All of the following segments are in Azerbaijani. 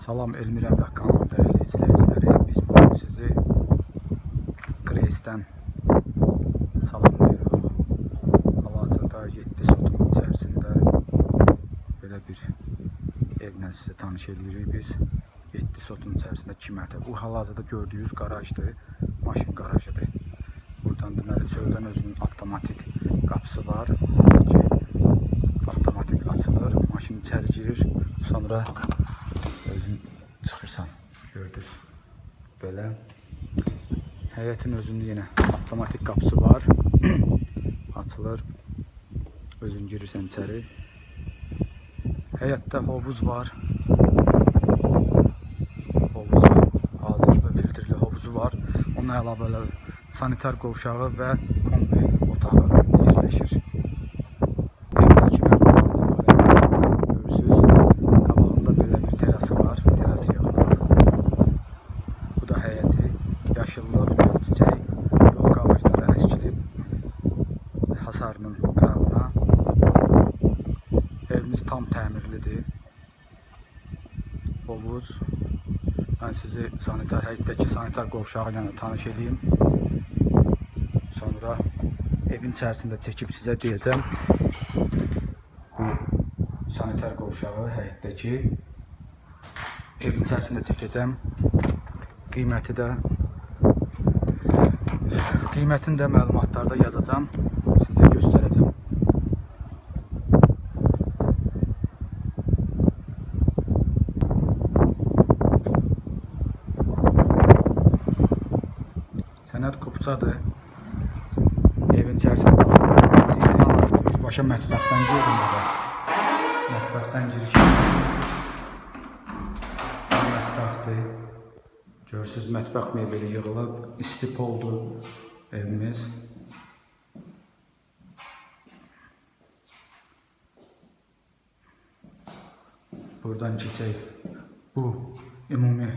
Salam Elmira və kanal dəyərli izləyiciləri. Biz bugün sizi Grace'dən salamlayırıq. Hal-hazırda 7 sotun içərisində belə bir evlə sizi tanış edirik biz. 7 sotun içərisində 2 mərtəbə. Bu hal-hazırda gördüyünüz qarajdır. Maşın qarajıdır. Buradan deməli çöldən özünün avtomatik qapısı var. Hansı ki avtomatik açılır. Maşın içəri girir. Sonra Belə. Həyətin özünün yenə avtomatik qapısı var. Açılır. Özün girirsən içəri. Həyətdə hovuz var. Hovuz hazırda filtrli hovuzu var. Ona əlavə sanitar qovşağı və kombi otağı yerləşir. Tam təmirlidir. Hovuz. Mən sizi sanitar həyətdəki sanitar qovşağı ilə tanış edeyim. Sonra evin içərisində çəkib sizə deyəcəm. Bu sanitar qovşağı həyətdəki evin içərisində çəkəcəm. Qiyməti də qiymətini də məlumatlarda yazacağam. Sizə göstərəcəm. Sənət kupçadır. Evin içərisində hal-hazırda birbaşa mətbəxdən girdim burada. Mətbəxdən giriş. Bu Mətbəxdir. Görürsüz, mətbəx mebeli yığılıb, isti poldur evimiz. Buradan keçək. Bu ümumi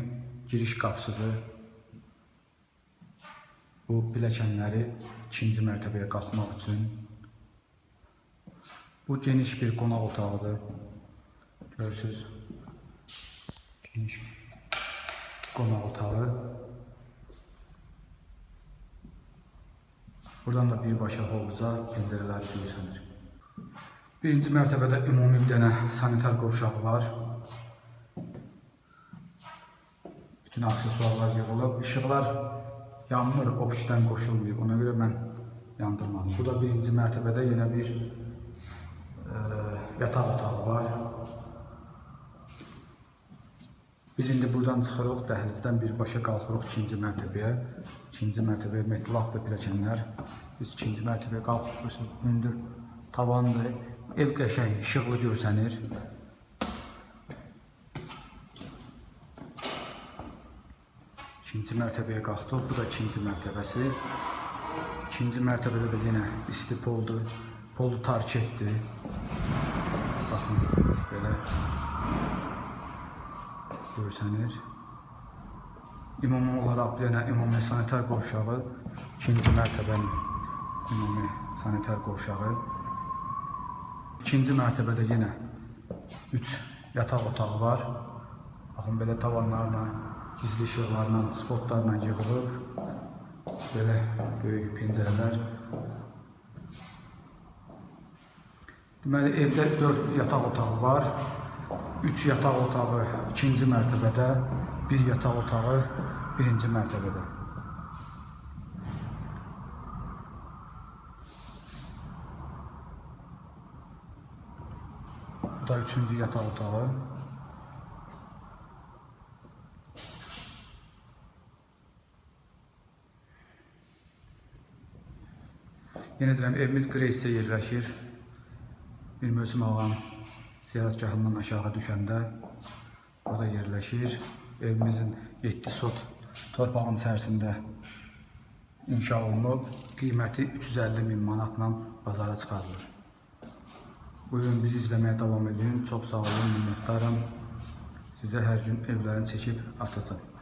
giriş qapısıdır. Bu pilləkənləri ikinci mərtəbəyə qalxmaq üçün. Bu geniş bir qonaq otağıdır. Görürsüz. Geniş qonaq otağı. Buradan da birbaşa hovuza pəncərələr görsənir. Birinci mərtəbədə ümumi bir dənə sanitar qovşağı var. Bütün aksesuarlar yığılıb. Işıqlar yanmır, opşidən qoşulmayıb. Ona görə mən yandırmadım. Bu da birinci mərtəbədə yenə bir e, yataq otağı var. Biz indi buradan çıxırıq, dəhlizdən birbaşa qalxırıq ikinci mərtəbəyə. İkinci mərtəbəyə metlaqlı pilləkənlər. Biz ikinci mərtəbəyə qalxırıq, hündür tavandır. Ev qəşəng, işıqlı görsənir. İkinci mərtəbəyə qalxdıq. Bu da ikinci mərtəbəsi. İkinci mərtəbədə də yenə isti poldur. Polu tarketdir. Baxın, belə görsənir. Bir dənə ümumi sanitar qovşağı, ikinci mərtəbənin ümumi sanitar qovşağı. İkinci mərtəbədə yenə 3 yataq otağı var. Baxın belə tavanlarla, gizli işıqlarla, spotlarla yığılıb. Belə böyük pəncərələr. Deməli evdə 4 yataq otağı var. 3 yataq otağı ikinci mərtəbədə, 1 yataq otağı birinci mərtəbədə. Bu da üçüncü yataq otağı. Yenə deyirəm, evimiz Grace-də yerləşir. Bir Möcüm ağam ziyarətgahından aşağı düşəndə burada yerləşir. Evimizin 7 sot torpağın içərisində inşa olunub. Qiyməti 350 min manatla bazara çıxarılır. Buyurun bizi izləməyə davam edin. Çox sağ olun, minnətdaram. Sizə hər gün evlərini çəkib atacağım.